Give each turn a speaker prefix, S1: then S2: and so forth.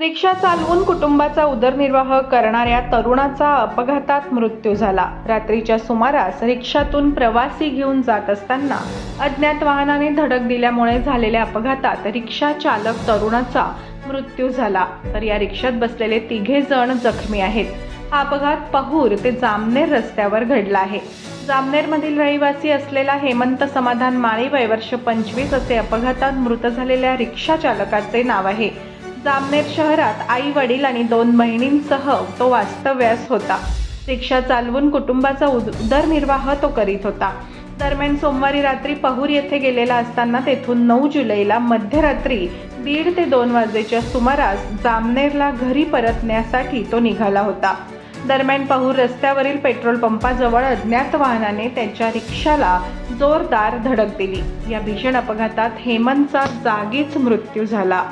S1: रिक्षा चालवून कुटुंबाचा उदरनिर्वाह करणाऱ्या तरुणाचा अपघातात मृत्यू झाला. रात्रीच्या सुमारास रिक्षातून प्रवासी घेऊन जात असताना अज्ञात वाहनाने धडक दिल्यामुळे झालेल्या अपघातात रिक्षा चालक तरुणाचा मृत्यू झाला. तर या रिक्षात बसलेले तिघे जण जखमी आहेत. हा अपघात पहूर ते जामनेर रस्त्यावर घडला आहे. जामनेरमधील रहिवासी असलेला हेमंत समाधान माळी वयवर्ष पंचवीस असे अपघातात मृत झालेल्या रिक्षा चालकाचे नाव आहे. जामनेर शहरात आई वडील आणि दोन बहिणींसह तो वास्तव्यास होता. रिक्षा चालवून कुटुंबाचा उद उदरनिर्वाह तो करीत होता. दरम्यान सोमवारी रात्री पहूर येथे गेलेला असताना तेथून नऊ जुलैला मध्यरात्री दीड ते दोन वाजेच्या सुमारास जामनेरला घरी परतण्यासाठी तो निघाला होता. दरम्यान पहूर रस्त्यावरील पेट्रोल पंपाजवळ अज्ञात वाहनाने त्याच्या रिक्षाला जोरदार धडक दिली. या भीषण अपघातात हेमंतचा जागीच मृत्यू झाला.